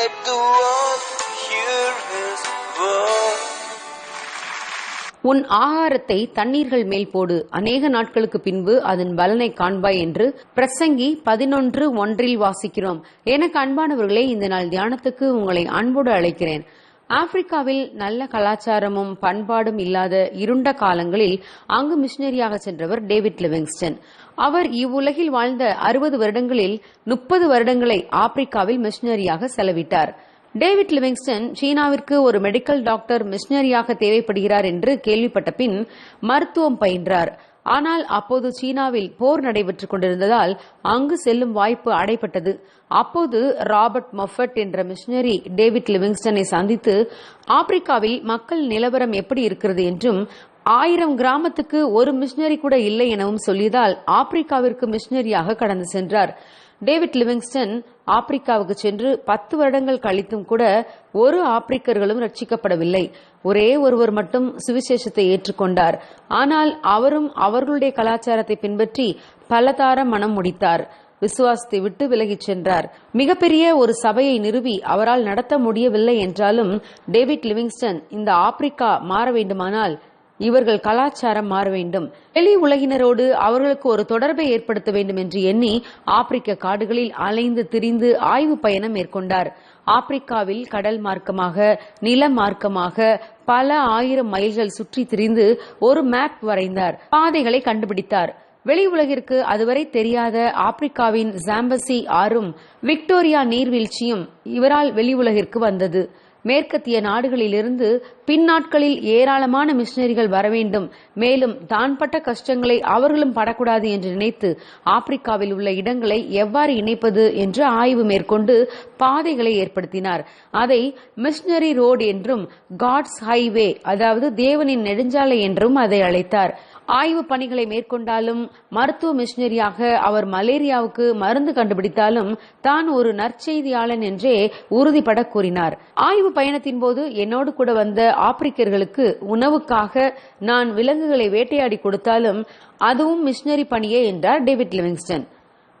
let the world hear his word. உன் ஆகாரத்தை தண்ணீர்கள் மேல் போடு. அநேக நாட்களுக்கு பின்பு அதன் பலனை காண்பாய் என்று பிரசங்கி பதினொன்று ஒன்றில் வாசிக்கிறோம். எனக்கு அன்பானவர்களே இந்த நாள் தியானத்துக்கு உங்களை அன்போடு அழைக்கிறேன். ஆப்பிரிக்காவில் நல்ல கலாச்சாரமும் பண்பாடும் இல்லாத இருண்ட காலங்களில் அங்கு மிஷினரியாக சென்றவர் டேவிட் லிவிங்ஸ்டன். அவர் இவ்வுலகில் வாழ்ந்த அறுபது வருடங்களில் முப்பது வருடங்களை ஆப்பிரிக்காவில் மிஷினரியாக செலவிட்டார். டேவிட் லிவிங்ஸ்டன் சீனாவிற்கு ஒரு மெடிக்கல் டாக்டர் மிஷினரியாக தேவைப்படுகிறார் என்று கேள்விப்பட்ட பின் மருத்துவம் பயின்றார். ஆனால் அப்போது சீனாவில் போர் நடைபெற்றுக் கொண்டிருந்ததால் அங்கு செல்லும் வாய்ப்பு அடைப்பட்டது அப்போது ராபர்ட் மொஃபட் என்ற மிஷனரி டேவிட் லிவிங்ஸ்டனை சந்தித்து ஆப்பிரிக்காவில் மக்கள் நிலவரம் எப்படி இருக்கிறது? என்றும் ஆயிரம் கிராமத்துக்கு ஒரு மிஷினரி கூட இல்லை எனவும் சொல்லியதால் ஆப்பிரிக்காவிற்கு மிஷினரியாக கடந்து சென்றார். டேவிட் லிவிங்ஸ்டன் ஆப்பிரிக்காவுக்கு சென்று பத்து வருடங்கள் கழித்தும் கூட ஒரு ஆப்பிரிக்கர்களும் ரட்சிக்கப்படவில்லை. ஒரே ஒருவர் மட்டும் சுவிசேஷத்தை ஏற்றுக்கொண்டார். ஆனால் அவரும் அவர்களுடைய கலாச்சாரத்தை பின்பற்றி பலதார மனம் முடித்தார். விசுவாசத்தை விட்டு விலகிச் சென்றார். மிகப்பெரிய ஒரு சபையை நிறுவி அவரால் நடத்த முடியவில்லை என்றாலும் டேவிட் லிவிங்ஸ்டன் இந்த ஆப்பிரிக்கா மாற வேண்டுமானால் இவர்கள் கலாச்சாரம் மாற வேண்டும். வெளி உலகினரோடு அவர்களுக்கு ஒரு தொடர்பை ஏற்படுத்த வேண்டும் என்று எண்ணி ஆப்பிரிக்க காடுகளில் அலைந்து திரிந்து ஆய்வு பயணம் மேற்கொண்டார். ஆப்பிரிக்காவில் கடல் மார்க்கமாக நில மார்க்கமாக பல ஆயிரம் மைல்கள் சுற்றி திரிந்து ஒரு மேப் வரைந்தார். பாதைகளை கண்டுபிடித்தார். வெளி உலகிற்கு அதுவரை தெரியாத ஆப்பிரிக்காவின் ஜாம்பசி ஆறும் விக்டோரியா நீர்வீழ்ச்சியும் இவரால் வெளி உலகிற்கு வந்தது. மேற்கத்திய நாடுகளிலிருந்து பின்னாட்களில் ஏராளமான மிஷினரிகள் வரவேண்டும் மேலும் தான் பட்ட கஷ்டங்களை அவர்களும் படக்கூடாது என்று நினைத்து ஆப்பிரிக்காவில் உள்ள இடங்களை எவ்வாறு இணைப்பது என்று ஆய்வு மேற்கொண்டு பாதைகளை ஏற்படுத்தினார். அதை மிஷினரி ரோடு என்றும் காட்ஸ் ஹைவே அதாவது தேவனின் நெடுஞ்சாலை என்றும் அதை அழைத்தார். ஆய்வு பணிகளை மேற்கொண்டாலும் மருத்துவ மிஷினரியாக அவர் மலேரியாவுக்கு மருந்து கண்டுபிடித்தாலும் தான் ஒரு நற்செய்தியாளன் என்றே உறுதிபட கூறினார். ஆய்வு பயணத்தின் போது என்னோடு கூட வந்த ஆப்பிரிக்கர்களுக்கு உணவுக்காக நான் விலங்குகளை வேட்டையாடி கொடுத்தாலும் அதுவும் மிஷினரி பணியே என்றார் டேவிட் லிவிங்ஸ்டன்.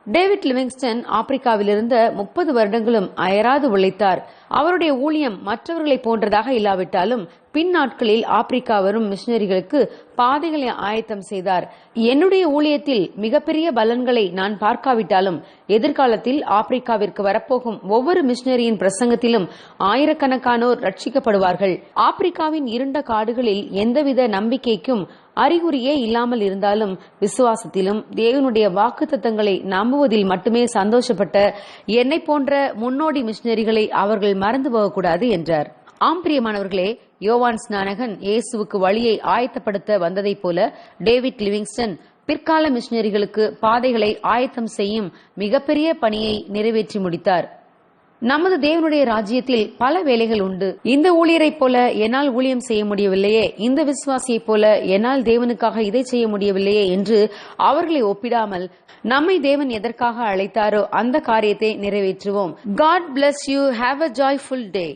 டேவிட் லிவிங்ஸ்டன் ஆப்பிரிக்காவில் இருந்த முப்பது வருடங்களும் அயராது உழைத்தார். அவருடைய ஊழியம் மற்றவர்களைப் போன்றதாக இல்லாவிட்டாலும் பின் நாட்களில் ஆப்பிரிக்கா வரும் மிஷினரிகளுக்கு பாதைகளை ஆயத்தம் செய்தார். என்னுடைய ஊழியத்தில் மிகப்பெரிய பலன்களை நான் பார்க்காவிட்டாலும் எதிர்காலத்தில் ஆப்பிரிக்காவிற்கு வரப்போகும் ஒவ்வொரு மிஷினரியின் பிரசங்கத்திலும் ஆயிரக்கணக்கானோர் ரட்சிக்கப்படுவார்கள். ஆப்பிரிக்காவின் இருண்ட காடுகளில் எந்தவித நம்பிக்கைக்கும் அறிகுறியே இல்லாமல் இருந்தாலும் விசுவாசத்திலும் தேவனுடைய வாக்குத்தத்தங்களை நம்புவதில் மட்டுமே சந்தோஷப்பட்ட என்னை போன்ற முன்னோடி மிஷினரிகளை அவர்கள் மறந்து போகக்கூடாது என்றார். ஆம் பிரியமானவர்களே யோவான் ஸ்நானகன் இயேசுவுக்கு வழியை ஆயத்தப்படுத்த வந்ததைப் போல டேவிட் லிவிங்ஸ்டன் பிற்கால மிஷினரிகளுக்கு பாதைகளை ஆயத்தம் செய்யும் மிகப்பெரிய பணியை நிறைவேற்றி முடித்தார். நமது தேவனுடைய ராஜ்யத்தில் பல வேலைகள் உண்டு. இந்த ஊழியரைப் போல என்னால் ஊழியம் செய்ய முடியவில்லையே இந்த விசுவாசியைப் போல என்னால் தேவனுக்காக இதை செய்ய முடியவில்லையே என்று அவர்களை ஒப்பிடாமல் நம்மை தேவன் எதற்காக அழைத்தாரோ அந்த காரியத்தை நிறைவேற்றுவோம். God bless you have a joyful day